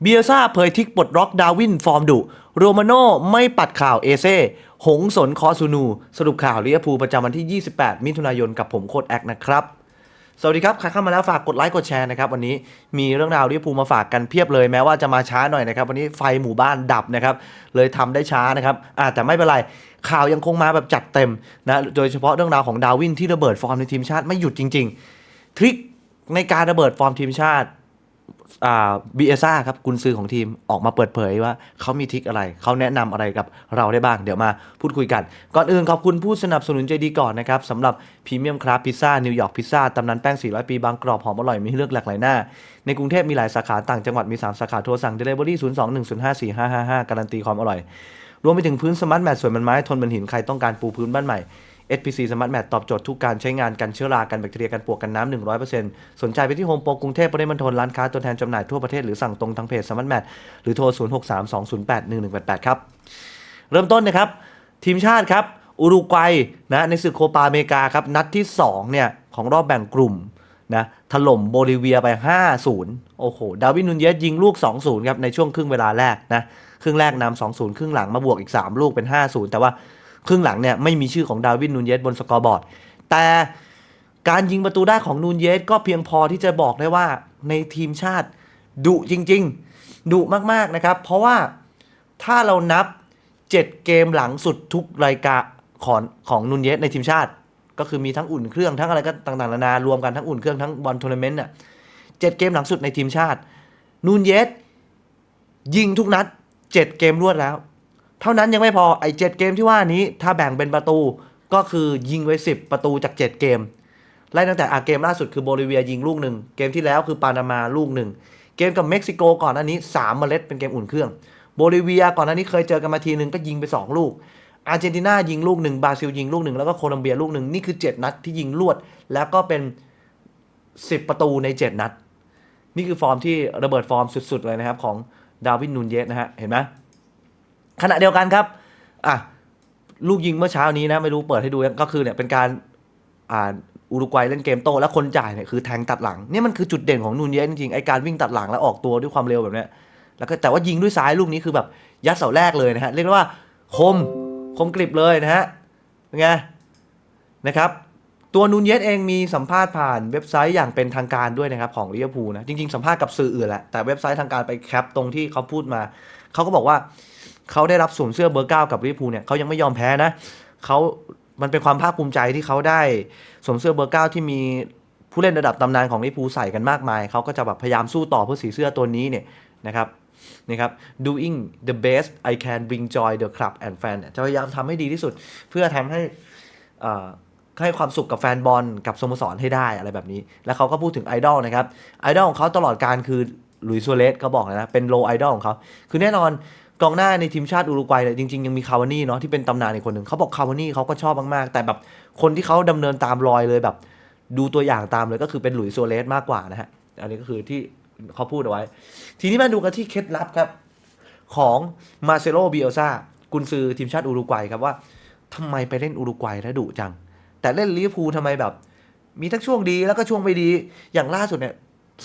เบียซ่าเผยทิกปลดล็อกดาวินฟอร์มดุ โรมาโน่ไม่ปัดข่าวเอเซ่หงสนคอซูนู สรุปข่าวลิเวอร์พูลประจำวันที่ 28 มิถุนายนกับผมโคดแอคนะครับ สวัสดีครับ ใครเข้ามาแล้วฝากกดไลค์กดแชร์นะครับ วันนี้มีเรื่องราวลิเวอร์พูลมาฝากกันเพียบเลยแม้ว่าจะมาช้าหน่อยนะครับ วันนี้ไฟหมู่บ้านดับนะครับ เลยทำได้ช้านะครับอ่าแต่ไม่เป็นไรข่าวยังคงมาแบบจัดเต็มนะโดยเฉพาะเรื่องราวของดาวินที่ระเบิดฟอร์มในทีมชาติไม่หยุดจริง ๆ ทริคในการระเบิดฟอร์มทีมชาติ บีเอซ่าครับกุนซือของทีมออกมาเปิดเผยว่าเขามีทิคอะไร เขาแนะนำอะไรกับเราได้บ้าง เดี๋ยวมาพูดคุยกัน ก่อนอื่นขอบคุณผู้สนับสนุนใจดีก่อนนะครับสำหรับพรีเมียมคราฟพิซซ่านิวยอร์กพิซซ่าตำนานแป้ง 400 ปี บางกรอบหอมอร่อยมีเลือกหลากหลายหน้า ในกรุงเทพมีหลายสาขาต่างจังหวัดมี 3 สาขาโทรสั่ง Delivery 02-105-4555 การันตีความอร่อย รวมไปถึงพื้นสมาร์ทแมทสวยมันไม้ทนเหมันหินใครต้องการปูพื้นบ้านใหม่ SPC Smart Mat ตอบโจทย์ทุกการใช้งานกันเชื้อรากันแบคทีเรียกันปวกกันน้ำ100%สนใจไปที่โฮมโปรกรุงเทพปริมณฑลร้านค้าตัวแทนจำหน่ายทั่วประเทศหรือสั่งตรงทางเพจ Smart Mat หรือโทร 0632081188 ครับ เริ่มต้นนะครับ ทีมชาติครับอุรุกวัยนะในศึกโคปาอเมริกาครับนัดที่2เนี่ยของรอบแบ่งกลุ่มนะถล่มโบลิเวียไป 5-0 โอ้โห ดาวินนุนเยสยิงลูก 2-0 ครับ ในช่วงครึ่งเวลาแรกนะ ครึ่งแรกนำ2-0 ครึ่งหลังมาบวกอีก 3 ลูกเป็น 5-0 แต่ว่า ครึ่งหลังเนี่ยไม่มีชื่อของดาวินนูนเยสบนสกอร์บอร์ด แต่การยิงประตูได้ของนูนเยสก็เพียงพอที่จะบอกได้ว่าในทีมชาติดุจริง ๆดุมากๆนะครับ เพราะว่าถ้าเรานับ 7 เกมหลังสุดทุกรายการของของนูนเยสในทีมชาติ ก็คือมีทั้งอุ่นเครื่องทั้งอะไรก็ต่างๆนานารวมกันทั้งอุ่นเครื่องทั้งบอลทัวร์นาเมนต์น่ะเจ็ดเกมหลังสุดในทีมชาติ นูนเยสยิงทุกนัด 7 เกมรวดแล้ว เท่านั้นยังไม่พอไอ้เจ็ดเกมที่ว่านี้ถ้าแบ่งเป็นประตูก็คือยิงไว้ 10 ประตูจาก 7 เกม ไล่ตั้งแต่อาเกมล่าสุดคือโบลิเวียยิงลูกหนึ่งเกมที่แล้วคือปานามาลูกหนึ่งเกมกับเม็กซิโกก่อนอันนี้3เมล็ดเป็นเกมอุ่นเครื่องโบลิเวียก่อนอันนี้เคยเจอกันมาทีหนึ่งก็ยิงไป 2 ลูก อาร์เจนตินายิงลูกหนึ่งบราซิลยิงลูกหนึ่งแล้วก็โคลอมเบียลูกหนึ่งนี่คือ 7 นัดที่ยิงลวด แล้วก็เป็น 10 ประตูใน 7 นัด นี่คือฟอร์มที่ระเบิดฟอร์มสุดๆเลยนะครับของดาวินนูนเยสนะฮะเห็นไหม ขณะเดียวกันครับอะลูกยิงเมื่อเช้านี้นะไม่รู้เปิดให้ดูก็คือเนี่ยเป็นการอ่าอุรุกวัยเล่นเกมโตแล้วคนจ่ายเนี่ยคือแทงตัดหลังเนี่ยมันคือจุดเด่นของนูนเยสจริงๆไอการวิ่งตัดหลังแล้วออกตัวด้วยความเร็วแบบเนี้ยแล้วก็แต่ว่ายิงด้วยซ้ายลูกนี้คือแบบยัดเสาแรกเลยนะฮะเรียกว่าคมคมกริบเลยนะฮะเป็นไงนะครับตัวนูนเยสเองมีสัมภาษณ์ผ่านเว็บไซต์อย่างเป็นทางการด้วยนะครับของลิเวอร์พูลนะจริงๆสัมภาษณ์กับสื่ออื่นแหละแต่เว็บไซต์ทางการไปแคปตรงที่เขาพูดมาเขาก็บอกว่า เขาได้รับสวมเสื้อเบอร์เก้ากับลิเวอร์พูลเนี่ยเขายังไม่ยอมแพ้นะเขามันเป็นความภาคภูมิใจที่เขาได้สวมเสื้อเบอร์เก้าที่มีผู้เล่นระดับตำนานของลิเวอร์พูลใส่กันมากมาย เขาก็จะแบบพยายามสู้ต่อเพื่อสีเสื้อตัวนี้เนี่ยนะครับนะครับ doing the best I can bring joy the club and fan จะพยายามทำให้ดีที่สุด เพื่อทำให้อ่าให้ความสุขกับแฟนบอลกับสโมสรให้ได้อะไรแบบนี้ แล้วเขาก็พูดถึงไอดอลนะครับ ไอดอลของเขาตลอดการคือหลุยส์ซัวเรสเขาบอกนะ เป็นโลไอดอลของเขา คือแน่นอน กองหน้าในทีมชาติอุรุกวัยเนี่ยจริงๆ ยังมีคาวานี่เนาะที่เป็นตำนานอีกคนหนึ่งเขาบอกคาวานี่เขาก็ชอบมากๆ แต่แบบคนที่เขาดำเนินตามรอยเลยแบบ ดูตัวอย่างตามเลยก็คือเป็นหลุยส์โซเลสมากกว่านะฮะอันนี้ก็คือที่เขาพูดเอาไว้ ทีนี้มาดูกันที่เคล็ดลับครับ ของมาเซโลบิเอลซากุนซือทีมชาติอุรุกวัยครับว่าทำไมไปเล่นอุรุกวัยแล้วดุจัง แต่เล่นลิเวอร์พูลทำไมแบบ มีทั้งช่วงดีแล้วก็ช่วงไม่ดีอย่างล่าสุดเนี่ย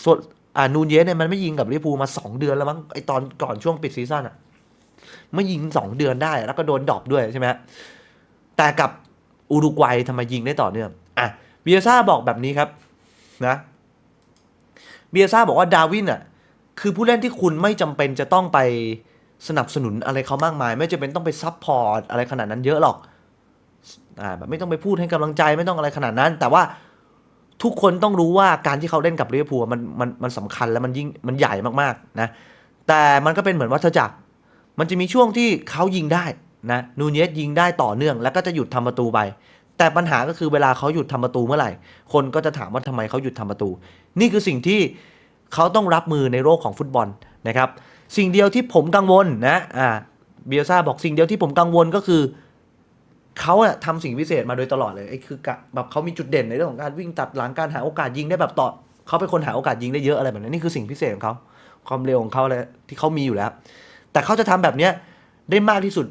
ส่วนอ่านูนเยสเนี่ยมันไม่ยิงกับลิเวอร์พูลมาสองเดือนแล้วมั้งไอตอนก่อนช่วงปิดซีซั่นอะ ไม่ยิงสองเดือนได้ แล้วก็โดนดรอปด้วยใช่ไหมแต่กับอุรุกวัยทำไมยิงได้ต่อเนื่องอะเบียซ่าบอกแบบนี้ครับนะเบียซ่าบอกว่าดาวินอะคือผู้เล่นที่คุณไม่จำเป็นจะต้องไปสนับสนุนอะไรเขามากมาย ไม่จำเป็นต้องไปซับพอร์ตอะไรขนาดนั้นเยอะหรอกอ่าแบบไม่ต้องไปพูดให้กำลังใจไม่ต้องอะไรขนาดนั้น แต่ว่าทุกคนต้องรู้ว่าการที่เขาเล่นกับลิเวอร์พูลมันมันมันสำคัญและมันยิ่งมันใหญ่มากๆนะแต่มันก็เป็นเหมือนวัฏจักร มันจะมีช่วงที่เขายิงได้นะนูเนสยิงได้ต่อเนื่อง แล้วก็จะหยุดทำประตูไป แต่ปัญหาก็คือเวลาเขาหยุดทำประตูเมื่อไหร่ คนก็จะถามว่าทำไมเขาหยุดทำประตู นี่คือสิ่งที่เขาต้องรับมือในโลกของฟุตบอลนะครับ สิ่งเดียวที่ผมกังวลนะอ่าเบียซ่าบอกสิ่งเดียวที่ผมกังวลก็คือเขาอะทำสิ่งพิเศษมาโดยตลอดเลยไอ้คือแบบเขามีจุดเด่นในเรื่องของการวิ่งตัดหลังการหาโอกาสยิงได้แบบต่อเขาเป็นคนหาโอกาสยิงได้เยอะอะไรแบบนี้นี่คือสิ่งพิเศษของเขาความเร็วของเขาอะไรที่เขามีอยู่แล้ว แต่เขาจะทำแบบเนี้ยได้มากที่สุด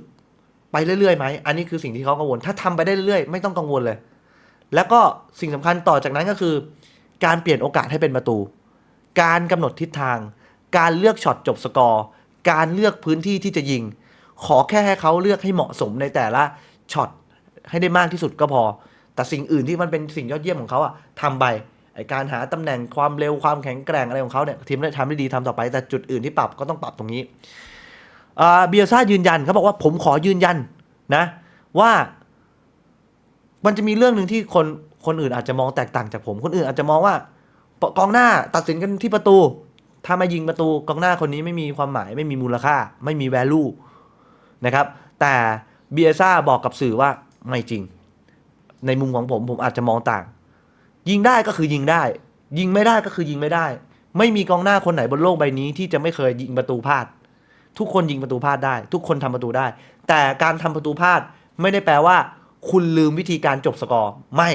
ไปเรื่อยๆไหม อันนี้คือสิ่งที่เขากังวล ถ้าทำไปได้เรื่อยๆ ไม่ต้องกังวลเลย แล้วก็สิ่งสำคัญต่อจากนั้นก็คือ การเปลี่ยนโอกาสให้เป็นประตู การกำหนดทิศทาง การเลือกช็อตจบสกอร์ การเลือกพื้นที่ที่จะยิง ขอแค่ให้เขาเลือกให้เหมาะสมในแต่ละช็อตให้ได้มากที่สุดก็พอ แต่สิ่งอื่นที่มันเป็นสิ่งยอดเยี่ยมของเขาอะทำไปไอการหาตำแหน่งความเร็วความแข็งแกร่งอะไรของเขาเนี่ยทีมได้ทำได้ดีทำต่อไป แต่จุดอื่นที่ปรับก็ต้องปรับตรงนี้ เบียซ่ายืนยันเขาบอกว่าผมขอยืนยันนะ ว่า มันจะมีเรื่องหนึ่งที่คนคนอื่นอาจจะมองแตกต่างจากผม คนอื่นอาจจะมองว่ากองหน้าตัดสินกันที่ประตู ถ้ามายิงประตูกองหน้าคนนี้ไม่มีความหมายไม่มีมูลค่า ไม่มี value นะครับ แต่เบียซ่าบอกกับสื่อว่าไม่จริง ในมุมของผมผมอาจจะมองต่าง ยิงได้ก็คือยิงได้ ยิงไม่ได้ก็คือยิงไม่ได้ ไม่มีกองหน้าคนไหนบนโลกใบนี้ที่จะไม่เคยยิงประตูพลาด ทุกคนยิงประตูพลาดได้ ทุกคนทำประตูได้ แต่การทำประตูพลาดไม่ได้แปลว่า คุณลืมวิธีการจบสกอร์ไม่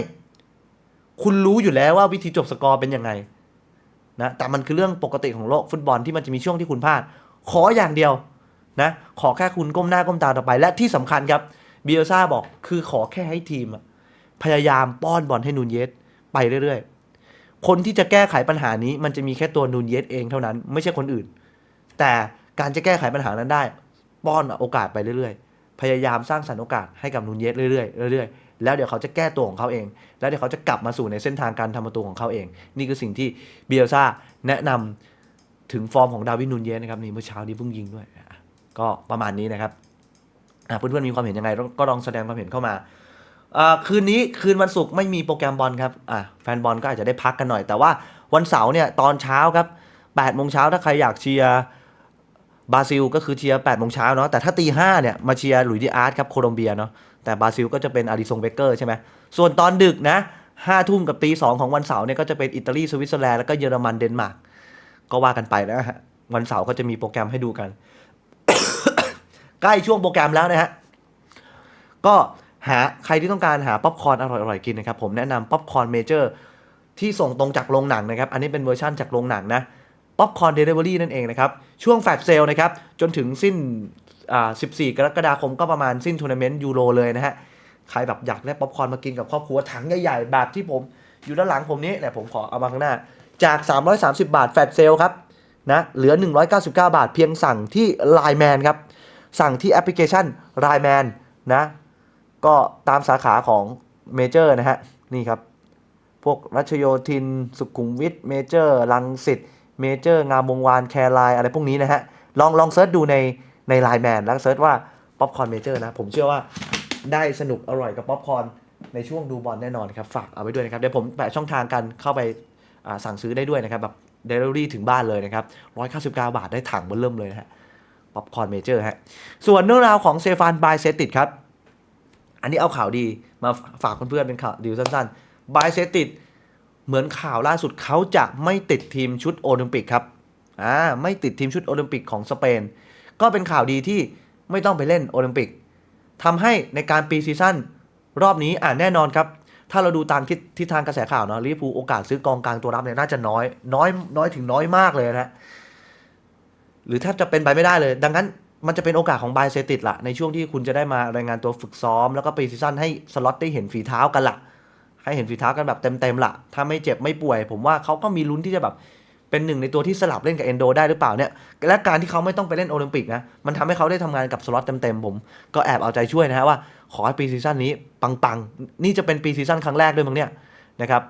คุณรู้อยู่แล้วว่าวิธีจบสกอร์เป็นยังไงนะแต่มันคือเรื่องปกติของโลกฟุตบอลที่มันจะมีช่วงที่คุณพลาด ขออย่างเดียวนะขอแค่คุณก้มหน้าก้มตาต่อไป และที่สำคัญครับเบียซ่าบอกคือขอแค่ให้ทีม พยายามป้อนบอลให้นูนเยสไปเรื่อยๆ คนที่จะแก้ไขปัญหานี้ มันจะมีแค่ตัวนูนเยสเองเท่านั้น ไม่ใช่คนอื่น แต่ การจะแก้ไขปัญหานั้นได้ ป้อนโอกาสไปเรื่อยๆ พยายามสร้างสรรค์โอกาสให้กับนูนเยสเรื่อยๆเรื่อยๆ แล้วเดี๋ยวเขาจะแก้ตัวของเขาเอง แล้วเดี๋ยวเขาจะกลับมาสู่ในเส้นทางการทำประตูของเขาเอง นี่คือสิ่งที่เบียซ่าแนะนำถึงฟอร์มของดาวินนูนเยสนะครับนี่เมื่อเช้านี้เพิ่งยิงด้วย ก็ประมาณนี้นะครับเพื่อนๆมีความเห็นยังไงก็ลองแสดงความเห็นเข้ามาคืนนี้คืนวันศุกร์ไม่มีโปรแกรมบอลครับแฟนบอลก็อาจจะได้พักกันหน่อย แต่ว่าวันเสาร์เนี่ยตอนเช้าครับ8โมงเช้าถ้าใครอยากเชียร์ บราซิลก็คือเชียร์8โมงเช้าเนาะแต่ถ้าตีห้าเนี่ยมาเชียร์หลุยส์ดิอาร์ตครับโคลอมเบียเนาะแต่บราซิลก็จะเป็นอาริซงเบเกอร์ใช่ไหมส่วนตอนดึกนะห้าทุ่มกับตีสองของวันเสาร์เนี่ยก็จะเป็นอิตาลีสวิตเซอร์แลนด์แล้วก็เยอรมันเดนมาร์กก็ว่ากันไปนะฮะวันเสาร์ก็จะมีโปรแกรมให้ดูกัน ใกล้ช่วงโปรแกรมแล้วนะฮะก็หาใครที่ต้องการหาป๊อปคอร์นอร่อยๆกินนะครับผมแนะนำป๊อปคอร์นเมเจอร์ที่ส่งตรงจากโรงหนังนะครับ อันนี้เป็นเวอร์ชั่นจากโรงหนังนะ ป๊อปคอร์นเดลิเวอรี่นั่นเองนะครับ ช่วงแฟลชเซลนะครับ จนถึงสิ้น 14 กรกฎาคมก็ประมาณสิ้นทัวร์นาเมนต์ยูโรเลยนะฮะ ใครแบบอยากได้ป๊อปคอร์นมากินกับครอบครัวถังใหญ่ๆ แบบที่ผมอยู่ด้านหลังผมนี้เนี่ยผมขอเอามาข้างหน้า จาก 330 บาทแฟลชเซลครับนะเหลือ 199 บาทเพียงสั่งที่ Line Man ครับ สั่งที่แอปพลิเคชัน Line Man นะ ก็ตามสาขาของเมเจอร์นะฮะ นี่ครับ พวกรัชโยธิน สุขุมวิทเมเจอร์ลังสิต เมเจอร์งามวงวานแคร์ไลน์อะไรพวกนี้นะฮะ ลองลองเซิร์ชดูในในไลน์แมนแล้วเซิร์ชว่าป๊อปคอร์นเมเจอร์นะ ผมเชื่อว่าได้สนุกอร่อยกับป๊อปคอร์นในช่วงดูบอลแน่นอนครับ ฝากเอาไว้ด้วยนะครับ เดี๋ยวผมแปะช่องทางกันเข้าไปสั่งซื้อได้ด้วยนะครับ แบบเดลิเวอรี่ถึงบ้านเลยนะครับ199บาทได้ถังเบนเริ่มเลยนะฮะป๊อปคอร์นเมเจอร์ฮะส่วนเรื่องราวของเซฟานบายเซติดครับอันนี้เอาข่าวดีมาฝากเพื่อนๆเป็นข่าวดีสั้นๆบายเซติด เหมือนข่าวล่าสุดเขาจะไม่ติดทีมชุดโอลิมปิกครับอ่าไม่ติดทีมชุดโอลิมปิกของสเปน ก็เป็นข่าวดีที่ไม่ต้องไปเล่นโอลิมปิกทำให้ในการปีซีซั่นรอบนี้อ่าแน่นอนครับถ้าเราดูตามทิศททางกระแสข่าวเนาะลิเวอร์พูลโอกาสซื้อกองกลางตัวรับเนี่ยน่าจะน้อย น้อยน้อยถึงน้อยมากเลยนะหรือแทบจะเป็นไปไม่ได้เลย ดังนั้นมันจะเป็นโอกาสของบายเซติดละในช่วงที่คุณจะได้มารายงานตัวฝึกซ้อม แล้วก็ปีซีซั่นให้สล็อตได้เห็นฝีเท้ากันล่ะ ให้เห็นฝีเท้ากันแบบเต็มๆละถ้าไม่เจ็บไม่ป่วย ผมว่าเขาก็มีลุ้นที่จะแบบเป็นหนึ่งในตัวที่สลับเล่นกับเอนโดได้หรือเปล่าเนี่ย และการที่เขาไม่ต้องไปเล่นโอลิมปิกนะ มันทำให้เขาได้ทำงานกับสล็อตเต็มๆ ผมก็แอบเอาใจช่วยนะฮะว่า ขอให้ปีซีซั่นนี้ปังๆ นี่จะเป็นปีซีซั่นครั้งแรกด้วยมั้งเนี่ยนะครับ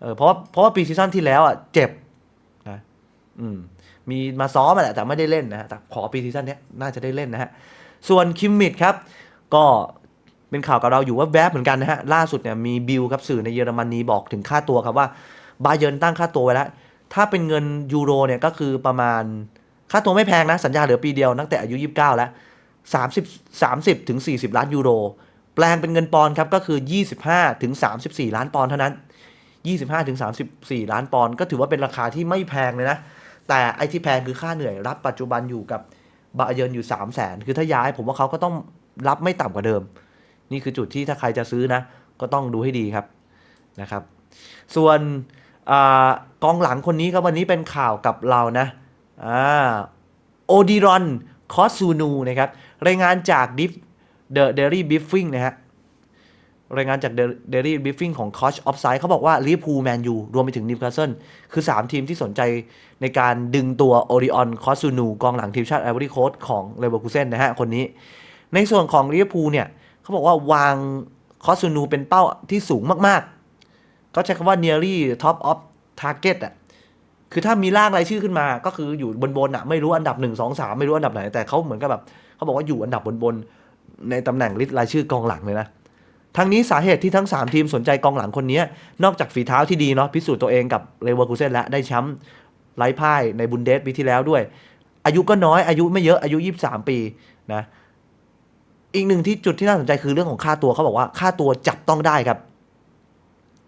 เออเพราะว่าเพราะว่าปีซีซั่นที่แล้วอะเจ็บนะอืมมีมาซ้อมมาแหละแต่ไม่ได้เล่นนะฮะแต่ขอปีซีซั่นนี้น่าจะได้เล่นนะฮะส่วนคิมมิดครับ ก็ เป็นข่าวกับเราอยู่ว่าแวบเหมือนกันนะฮะ ล่าสุดเนี่ยมีบิลครับสื่อในเยอรมนีบอกถึงค่าตัวครับว่าบาเยนตั้งค่าตัวไว้แล้ว ถ้าเป็นเงินยูโรเนี่ยก็คือประมาณค่าตัวไม่แพงนะ สัญญาเหลือปีเดียวตั้งแต่อายุ 29 แล้ว 30 30ถึง40 ล้านยูโร แปลงเป็นเงินปอนด์ครับก็คือ 25ถึง34 ล้านปอนด์เท่านั้น 25ถึง34 ล้านปอนด์ก็ถือว่าเป็นราคาที่ไม่แพงเลยนะ แต่ไอที่แพงคือค่าเหนื่อยรับปัจจุบันอยู่กับบาเยนอยู่ 3 0 0แสนคือถ้าย้ายผมว่าเขาก็ต้องรับไม่ต่ำกว่าเดิม นี่คือจุดที่ถ้าใครจะซื้อนะ ก็ต้องดูให้ดีครับนะครับ ส่วนอกองหลังคนนี้ครับวันนี้เป็นข่าวกับเรานะอ่าโอดิรอนคอสซูนูนะครับรายงานจากดิฟเดอะเดลี่บิฟฟิงนะฮะรายงานจากเดลี่บิฟฟิงของคอชออฟไซด์เขาบอกว่าลิเวอร์พูลแมนยูรวมไปถึงนิวคาสเซิลคือ 3 ทีมที่สนใจในการดึงตัวโอริออนคอสซูนูกองหลังทีมชาติไอวอรี่โคสของเลเวอร์คูเซนนะฮะคนนี้ ในส่วนของลิเวอร์พูลเนี่ย เขาบอกว่าวางคอสซูนูเป็นเป้าที่สูงมากๆ เขาใช้คำว่า nearly top of target อะ คือถ้ามีร่างรายชื่อขึ้นมา ก็คืออยู่บนๆอะ ไม่รู้อันดับ1 2 3ไม่รู้อันดับไหน แต่เขาเหมือนกับแบบเขาบอกว่าอยู่อันดับบนๆในตำแหน่งลิสต์รายชื่อกองหลังเลยนะทั้งนี้สาเหตุที่ทั้ง 3 ทีมสนใจกองหลังคนนี้ นอกจากฝีเท้าที่ดีเนาะพิสูจน์ตัวเองกับเลเวอร์คูเซนและได้แชมป์ไร้พ่ายในบุนเดสปีที่แล้วด้วย อายุก็น้อยอายุไม่เยอะอายุ 23 ปีนะ อีกหนึ่งที่จุดที่น่าสนใจคือเรื่องของค่าตัวเขาบอกว่าค่าตัวจับต้องได้ครับ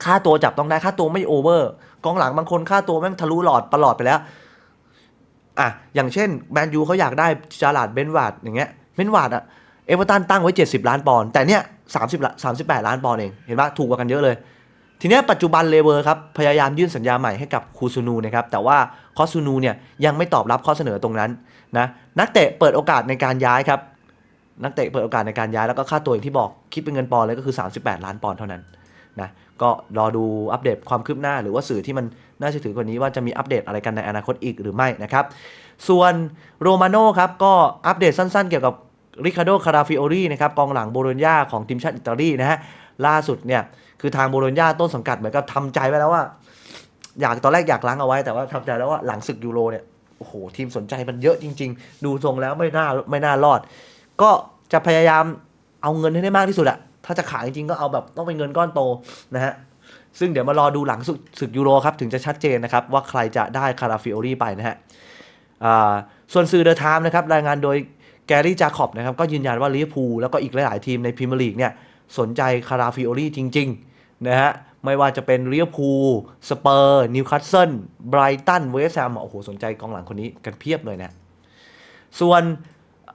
ค่าตัวจับต้องได้ค่าตัวไม่โอเวอร์กองหลังบางคนค่าตัวแม่งทะลุหลอดประหลอดไปแล้วอะอย่างเช่นแมนยูเขาอยากได้จาร์ลาดเบนวาร์ดอย่างเงี้ยเบนวาร์ดอะเอเวอร์ตันตั้งไว้ 70 ล้านปอนด์แต่เนี้ย30ละ38ล้านปอนด์เอง เห็นปะถูกกว่ากันเยอะเลย ทีนี้ปัจจุบันเลเวอร์ครับ พยายามยื่นสัญญาใหม่ให้กับคูซูนูนะครับ แต่ว่าคอซูนูเนี่ยยังไม่ตอบรับข้อเสนอตรงนั้นนะ นักเตะเปิดโอกาสในการย้ายครับ นักเตะเปิดโอกาสในการย้ายแล้วก็ค่าตัวอย่างที่บอกคิดเป็นเงินปอนด์เลยก็คือ 38 ล้านปอนด์เท่านั้นนะก็รอดูอัปเดตความคืบหน้า หรือว่าสื่อที่มันน่าเชื่อถือกว่านี้ว่าจะมีอัปเดตอะไรกันในอนาคตอีกหรือไม่นะครับ ส่วนโรมาโน่ครับก็อัปเดตสั้นๆ เกี่ยวกับริคาโดคาราฟิโอรีนะครับกองหลังโบโลญญาของทีมชาติอิตาลีนะฮะล่าสุดเนี่ยคือทางโบโลญญาต้นสังกัดเหมือนกับทำใจไว้แล้วว่า อยากตอนแรกอยากล้างเอาไว้แต่ว่าทำใจแล้วว่าหลังศึกยูโรเนี่ยโอ้โหทีมสนใจมันเยอะจริง ๆ ดูทรงแล้วไม่น่าไม่น่ารอด ก็จะพยายามเอาเงินให้ได้มากที่สุดอะถ้าจะขายจริงๆก็เอาแบบต้องเป็นเงินก้อนโตนะฮะซึ่งเดี๋ยวมารอดูหลังศึกยูโรครับ ถึงจะชัดเจนนะครับ ว่าใครจะได้คาราฟิโอรีไปนะฮะส่วนสื่อเดอะไทม์นะครับ รายงานโดยแกรี่จาคอบนะครับ ก็ยืนยันว่าลิเวอร์พูลแล้วก็อีกหลาย ๆ ทีมในพรีเมียร์ลีกเนี่ย สนใจคาราฟิโอรีจริง ๆ นะฮะ ไม่ว่าจะเป็นลิเวอร์พูลสเปอร์นิวคาสเซิลไบรตันเวสต์แฮมโอ้โหสนใจกองหลังคนนี้กันเพียบเลยนะส่วน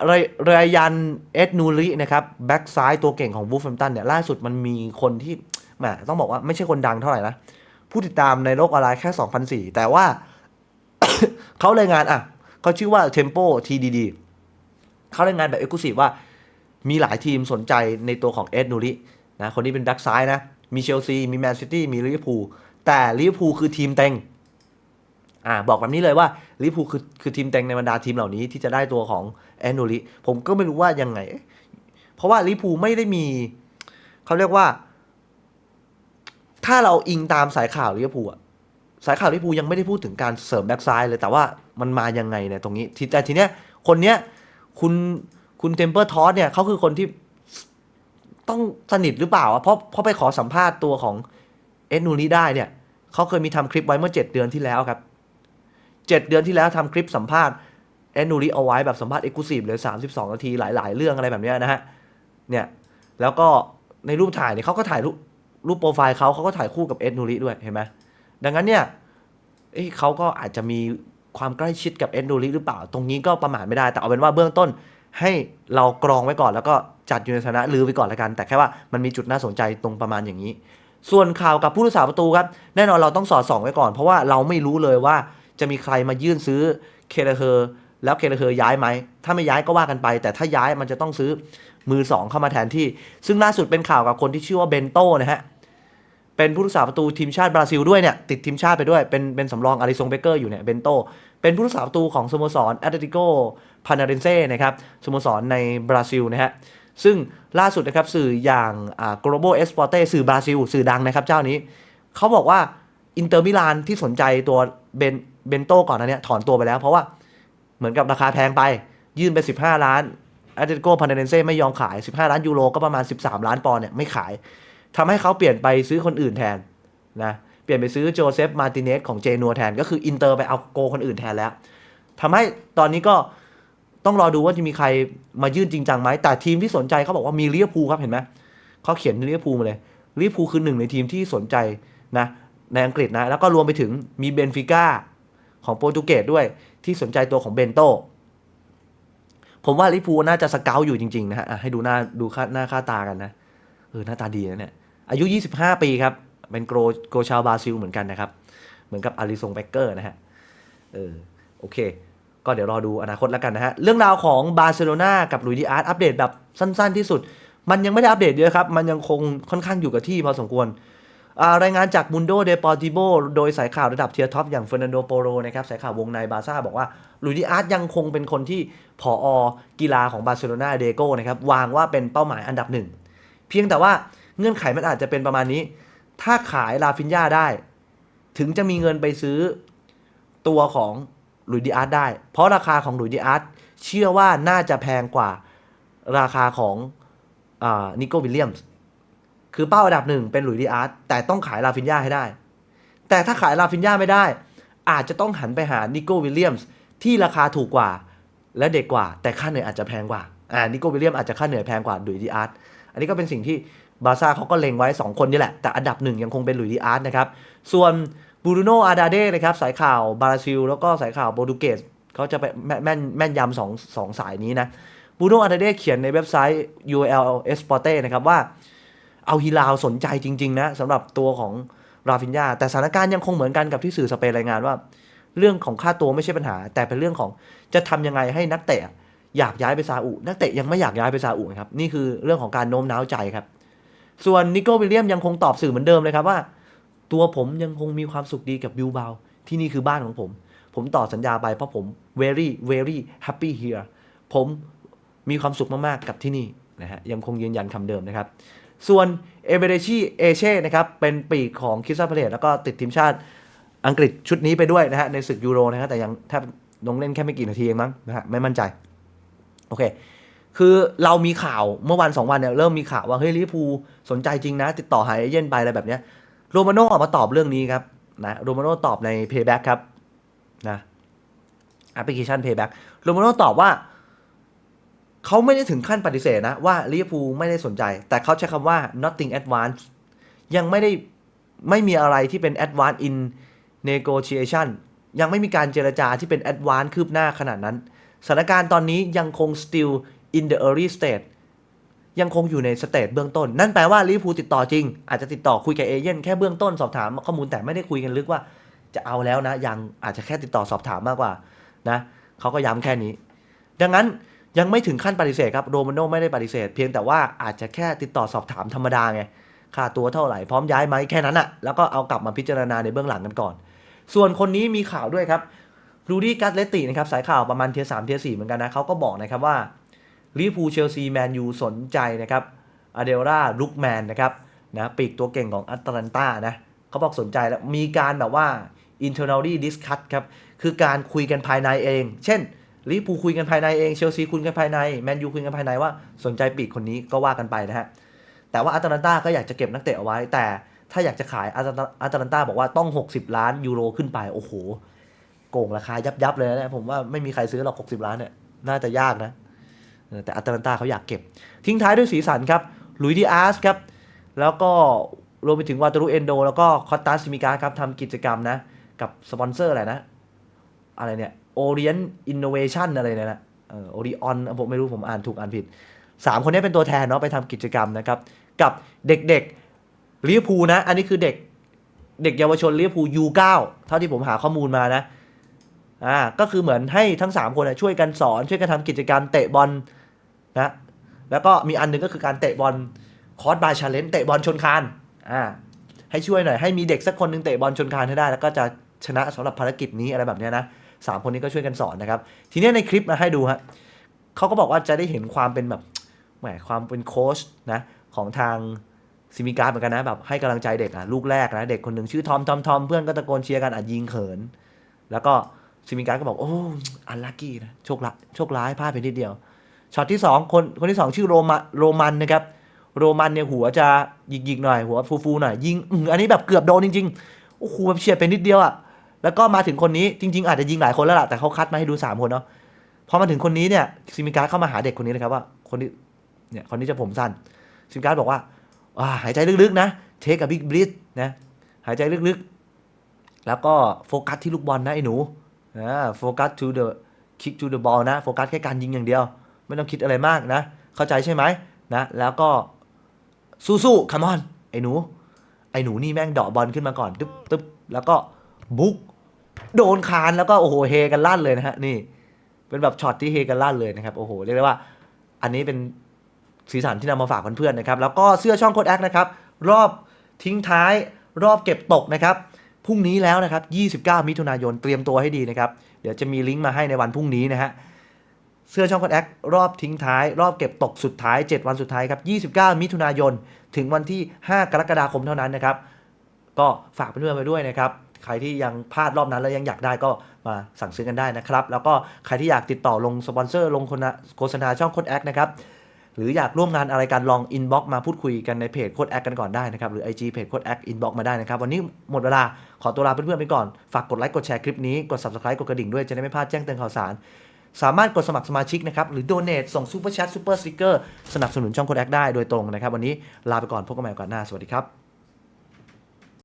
เรเรยันเอ็ดนูรินะครับแบ็กซ้ายตัวเก่งของวูฟแฮมตันเนี่ยล่าสุดมันมีคนที่แหมต้องบอกว่าไม่ใช่คนดังเท่าไหร่นะ ผู้ติดตามในโลกออนไลน์แค่ 2,004แต่ว่า เขารายงานอะ เขาชื่อว่า Tempo TDD เขารายงานแบบเอ็กซ์คลูซีฟว่า มีหลายทีมสนใจในตัวของเอ็ดนูรินะคนนี้เป็นแบ็กซ้ายนะ มีเชลซี มีแมนซิตี้มีลิเวอร์พูลแต่ลิเวอร์พูลคือทีมเต็ง อ่าบอกแบบนี้เลยว่าลิพูคือคือทีมเต็งในบรรดาทีมเหล่านี้ที่จะได้ตัวของแอนโนลิผมก็ไม่รู้ว่ายังไง เพราะว่าลิพูไม่ได้มี เขาเรียกว่า ถ้าเราอิงตามสายข่าวลิพูอะสายข่าวลิพูยังไม่ได้พูดถึงการเสริมแบ็กซ้ายเลยแต่ว่ามันมายังไงเนี่ยตรงนี้แต่ทีเนี้ยคนเนี้ยคุณคุณเทมเปอร์ทอสเนี่ยเขาคือคนที่ต้องสนิทหรือเปล่าอะเพราะเพราะไปขอสัมภาษณ์ตัวของเอ็นนูริได้เนี่ยเขาเคยมีทำคลิปไว้เมื่อ 7 เดือนที่แล้วครับ เจ็ดเดือนที่แล้วทำคลิปสัมภาษณ์แอนนูริเอาไว้แบบสัมภาษณ์เอกซ์คลูซีฟเลยสามสิบสองนาทีหลาย ๆ เรื่องอะไรแบบนี้นะฮะ เนี่ย แล้วก็ในรูปถ่ายเนี่ยเขาก็ถ่ายรูปรูปโปรไฟล์เขาเขาก็ถ่ายคู่กับเอ็ดนูริด้วยเห็นไหมดังนั้นเนี่ยเอ้ยเขาก็อาจจะมีความใกล้ชิดกับเอ็ดนูริหรือเปล่า ตรงนี้ก็ประมาทไม่ได้ แต่เอาเป็นว่าเบื้องต้นให้เรากรองไว้ก่อน แล้วก็จัดอยู่ในฐานะลือไปก่อนละกัน แต่แค่ว่ามันมีจุดน่าสนใจตรงประมาณอย่างนี้ ส่วนข่าวกับผู้รักษาประตูครับ แน่นอนเราต้องสอดส่องไว้ก่อน เพราะว่าเราไม่รู้เลยว่า จะมีใครมายื่นซื้อเคเลเฮอร์แล้วเคเลเฮอร์ย้ายไหม ถ้าไม่ย้ายก็ว่ากันไป แต่ถ้าย้ายมันจะต้องซื้อมือสองเข้ามาแทนที่ ซึ่งล่าสุดเป็นข่าวกับคนที่ชื่อว่าเบนโตนะฮะ เป็นผู้รักษาประตูทีมชาติบราซิลด้วยเนี่ย ติดทีมชาติไปด้วย เป็นเป็นสำรองอาริซงเบเกอร์อยู่เนี่ยเบนโต เป็นผู้รักษาประตูของสโมสรแอตเลติโกพานาเรนเซ่นะครับสโมสรในบราซิลนะฮะซึ่งล่าสุดนะครับสื่ออย่างอ่า global esporte สื่อบราซิล สื่อดังนะครับเจ้านี้ เขาบอกว่าอินเตอร์มิลานที่สนใจตัวเบน เบนโตก่อนหนั้านเนี่ยถอนตัวไปแล้ว เพราะว่าเหมือนกับราคาแพงไป ยื่นไป 15 ล้านแอตเลติโกพานาเนเซ่ไม่ยอมขาย 15 ล้านยูโรก็ประมาณ 13 ล้านปอนด์เนี่ยไม่ขายทำให้เขาเปลี่ยนไปซื้อคนอื่นแทนนะเปลี่ยนไปซื้อโจเซฟมาติเนสของเจนัวแทน ก็คืออินเตอร์ไปเอาโกคนอื่นแทนแล้วทำให้ตอนนี้ก็ต้องรอดูว่าจะมีใครมายื่นจริงจังไหมแต่ทีมที่สนใจเขาบอกว่ามีลิเวอร์พูลครับเห็นไหมเขาเขียนลิเวอร์พูลมาเลยลิเวอร์พูลคือหนึ่งในทีมที่สนใจนะในอังกฤษนะแล้วก็รวมไปถึงมีเบนฟิก้า ของโปรตุเกสด้วยที่สนใจตัวของเบนโตผมว่าลิพูน่าจะสเกลอยู่จริง ๆ นะฮะให้ดูหน้าดูค่าหน้าค่าตากันนะเออหน้าตาดีนะเนี่ย อายุ 25 ปีครับ เป็นโกรโกชาวบราซิลเหมือนกันนะครับ เหมือนกับอาริซงเบเกอร์นะฮะเออโอเค ก็เดี๋ยวรอดูอนาคตแล้วกันนะฮะ เรื่องราวของบาร์เซโลนากับลุยดิอาร์ตอัปเดตแบบสั้น ๆ ที่สุด มันยังไม่ได้อัปเดตเยอะครับ มันยังคงค่อนข้างอยู่กับที่พอสมควร รายงานจาก Mundo Deportivo โดยสายข่าวระดับเทียร์ท็อปอย่างเฟ r ร์นันโดโปโรนะครับสายข่าววงในบาร์ซ่าบอกว่าลุยดิอาร์ตยังคงเป็นคนที่ผอกีฬาของบาร์เซโลนาเดโก้นะครับวางว่าเป็นเป้าหมายอันดับหนึ่ง เพียงแต่ว่าเงื่อนไขมันอาจจะเป็นประมาณนี้ ถ้าขายลาฟินยาได้ ถึงจะมีเงินไปซื้อตัวของลุยดิอาร์ตได้ เพราะราคาของลุยดิอาร์ตเชื่อว่าน่าจะแพงกว่าราคาของนิโกวิลเลียมส์ คือเป้าอันดับหนึ่งเป็นหลุยส์ดิอาร์ตแต่ต้องขายลาฟินยาให้ได้ แต่ถ้าขายลาฟินยาไม่ได้ อาจจะต้องหันไปหานิโก้วิลเลียมส์ที่ราคาถูกกว่าและเด็กกว่า แต่ค่าเหนื่อยอาจจะแพงกว่าอ่านิโก้วิลเลียมอาจจะค่าเหนื่อยแพงกว่าหลุยส์ดิอาร์ตอันนี้ก็เป็นสิ่งที่บาร์ซ่าเขาก็เล็งไว้ 2 คนนี่แหละ แต่อันดับหนึ่งยังคงเป็นหลุยส์ดิอาร์ตนะครับส่วนบูรุโนอาดาเดนะครับสายข่าวบราซิล แล้วก็สายข่าวโปรตุเกสเขาจะไปแม่แม่นแม่นยำสองสองสายนี้นะบูรุโนอาดาเดเขียนในเว็บไซต์ UL e s p o r t e นะครับว่า เอาฮิลาวสนใจจริง ๆ นะสำหรับตัวของราฟินยาแต่สถานการณ์ยังคงเหมือนกันกับที่สื่อสเปนรายงานว่า เรื่องของค่าตัวไม่ใช่ปัญหา แต่เป็นเรื่องของจะทำยังไงให้นักเตะอยากย้ายไปซาอุ นักเตะยังไม่อยากย้ายไปซาอุครับนี่คือเรื่องของการโน้มน้าวใจครับ ส่วนนิโก้วิลเลียมยังคงตอบสื่อเหมือนเดิมเลยครับว่า ตัวผมยังคงมีความสุขดีกับบิลบาวที่นี่คือบ้านของผม ผมต่อสัญญาไปเพราะผม very very happy here ผมมีความสุขมากๆกับที่นี่นะฮะยังคงยืนยันคำเดิมนะครับ ส่วนเอเบเรชีเอเช่นะครับเป็นปีกของคิสซาเพเลตแล้วก็ติดทีมชาติอังกฤษชุดนี้ไปด้วยนะฮะในศึกยูโรนะครับแต่ยังแทบลงเล่นแค่ไม่กี่นาทีเองมั้งนะฮะไม่มั่นใจ โอเค คือเรามีข่าวเมื่อวันสองวันเนี่ยเริ่มมีข่าวว่า เฮ้ยลิเวอร์พูลสนใจจริงนะ ติดต่อหาเอเย่นไปอะไรแบบเนี้ยโรมาโน่ออกมาตอบเรื่องนี้ครับนะโรมาโน่ตอบใน Payback ครับนะแอปพลิเคชัน Payback โรมาโน่ตอบว่า เขาไม่ได้ถึงขั้นปฏิเสธนะ ว่าลิเวอร์พูลไม่ได้สนใจ แต่เขาใช้คำว่า nothing advanced ยังไม่ได้ไม่มีอะไรที่เป็น advanced in negotiation ยังไม่มีการเจรจาที่เป็น advanced คืบหน้าขนาดนั้น สถานการณ์ตอนนี้ยังคง still in the early stage ยังคงอยู่ในสเตจเบื้องต้น นั่นแปลว่าลิเวอร์พูลติดต่อจริง อาจจะติดต่อคุยกับเอเย่นแค่เบื้องต้นสอบถามข้อมูลแต่ไม่ได้คุยกันลึกว่า จะเอาแล้วนะ ยังอาจจะแค่ติดต่อสอบถามมากกว่านะเขาก็ย้ำแค่นี้ ดังนั้น ยังไม่ถึงขั้นปฏิเสธครับโรมาโน่ไม่ได้ปฏิเสธ เพียงแต่ว่าอาจจะแค่ติดต่อสอบถามธรรมดาไงค่าตัวเท่าไหร่พร้อมย้ายไหมแค่นั้นอะแล้วก็เอากลับมาพิจารณาในเบื้องหลังกันก่อน ส่วนคนนี้มีข่าวด้วยครับรูดี้กัสเลตตินะครับสายข่าวประมาณเทียสามเทียสี่เหมือนกันนะเขาก็บอกนะครับว่าลิเวอร์พูลเชลซีแมนยูสนใจนะครับอเดลราลุกแมนนะครับนะปีกตัวเก่งของอัตแลนตานะเขาบอกสนใจแล้วมีการแบบว่า internally discuss ครับคือการคุยกันภายในเอง เช่น ลิปูคุยกันภายในเองเชลซีคุยกันภายในแมนยูคุยกันภายในว่าสนใจปีกคนนี้ก็ว่ากันไปนะฮะแต่ว่าอัตแลนตาก็อยากจะเก็บนักเตะเอาไว้ แต่ถ้าอยากจะขายอัตแลนตาบอกว่าต้อง 60 ล้านยูโรขึ้นไปโอ้โหโกงราคายับยับเลยนะผมว่าไม่มีใครซื้อหรอก60 ล้านเนี่ยน่าจะยากนะแต่อัตแลนตาเขาอยากเก็บ ทิ้งท้ายด้วยสีสันครับลุยดีอาร์สครับแล้วก็รวมไปถึงวาตารุเอนโด แล้วก็คอตตาซิมิกาครับทำกิจกรรมนะ กับสปอนเซอร์อะไรนะ อะไรเนี่ย Orient Innovation อะไรเนี่ยนะเออ Orion ผมไม่รู้ผมอ่านถูกอ่านผิดสามคนนี้เป็นตัวแทนเนาะไปทำกิจกรรมนะครับ กับเด็กๆลิเวอร์พูลนะ อันนี้คือเด็กเด็กเยาวชนลิเวอร์พูล U9 เท่าที่ผมหาข้อมูลมานะอ่าก็คือเหมือนให้ทั้ง 3 คนนะช่วยกันสอน ช่วยกันทำกิจกรรมเตะบอลนะแล้วก็มีอันหนึงก็คือการเตะบอลคอร์สบาชาเลนเตะบอลชนคานอ่าให้ช่วยหน่อยให้มีเด็กสักคนหนึงเตะบอลชนคานให้ได้ แล้วก็จะชนะสำหรับภารกิจนี้อะไรแบบเนี้ยนะ สามคนนี้ก็ช่วยกันสอนนะครับ ทีนี้ในคลิปมาให้ดูฮะเขาก็บอกว่าจะได้เห็นความเป็นแบบแหมความเป็นโค้ชนะของทางซิมิการเหมือนกันนะแบบให้กำลังใจเด็กอะลูกแรกนะเด็กคนหนึ่งชื่อทอมทอมทอมเพื่อนก็ตะโกนเชียร์กันอะยิงเขิน แล้วก็ซิมิการก็บอกโอ้อันลักกี้นะโชคละโชคร้ายพลาดไปนิดเดียวช็อตที่สองคนคนที่สองชื่อโรมาโรมันนะครับโรมันเนี่ยหัวจะหยิกๆหน่อยหัวฟูๆหน่อยยิงอืออันนี้แบบเกือบโดนจริงๆโอ้โหแบบเฉียดไปนิดเดียวอะ แล้วก็มาถึงคนนี้จริง ๆ อาจจะยิงหลายคนแล้วล่ะแต่เขาคัดมาให้ดูสามคนเนาะพอมาถึงคนนี้เนี่ยซิมิการเข้ามาหาเด็กคนนี้นะครับว่าคนนี้เนี่ยคนนี้จะผมสั้นซิมิการบอกว่าอ่าหายใจลึกๆนะเทคกับบิ๊กบริดนะหายใจลึกๆ แล้วก็โฟกัสที่ลูกบอลนะไอ้หนูอ่าโฟกัส to the kick to the ball นะโฟกัสแค่การยิงอย่างเดียว ไม่ต้องคิดอะไรมากนะ เข้าใจใช่ไหมนะแล้วก็สู้ๆ come on ไอ้หนู ไอ้หนูนี่แม่งเดาะบอลขึ้นมาก่อนตึ๊บตึ๊บแล้วก็บุก โดนคานแล้วก็โอ้โหเฮกันลั่นเลยนะฮะนี่ เป็นแบบช็อตที่เฮกันลั่นเลยนะครับโอ้โหเรียกได้ว่า อันนี้เป็นสีสันที่นำมาฝากเพื่อนๆนะครับแล้วก็เสื้อช่องโคดแอคนะครับรอบทิ้งท้ายรอบเก็บตกนะครับพรุ่งนี้แล้วนะครับ 29 มิถุนายนเตรียมตัวให้ดีนะครับ เดี๋ยวจะมีลิงก์มาให้ในวันพรุ่งนี้นะฮะ เสื้อช่องคอนแอครอบทิ้งท้าย รอบเก็บตกสุดท้าย 7 วันสุดท้ายครับ 29 มิถุนายน ถึงวันที่ 5 กรกฎาคมเท่านั้นนะครับ ก็ฝากเพื่อนๆไปด้วยนะครับ ใครที่ยังพลาดรอบนั้นแล้วยังอยากได้ก็มาสั่งซื้อกันได้นะครับ แล้วก็ใครที่อยากติดต่อลงสปอนเซอร์ลงโฆษณาช่องโคดแอคนะครับหรืออยากร่วมงานอะไรกันลองอินบ็อกมาพูดคุยกันในเพจโคดแอคกันก่อนได้นะครับ หรือ IG เพจโคดแอคอินบ็อกมาได้นะครับ วันนี้หมดเวลาขอตัวลาเพื่อนๆไปก่อน ฝากกดไลค์กดแชร์คลิปนี้ กด Subscribe กดกระดิ่งด้วยจะได้ไม่พลาดแจ้งเตือนข่าวสาร สามารถกดสมัครสมาชิกนะครับหรือ Donate ส่งซูเปอร์แชทซูเปอร์สติกเกอร์สนับสนุนช่องโคดแอคได้โดยตรงนะครับ วันนี้ลาไปก่อนพบกันใหม่โอกาสหน้าสวัสดีครับ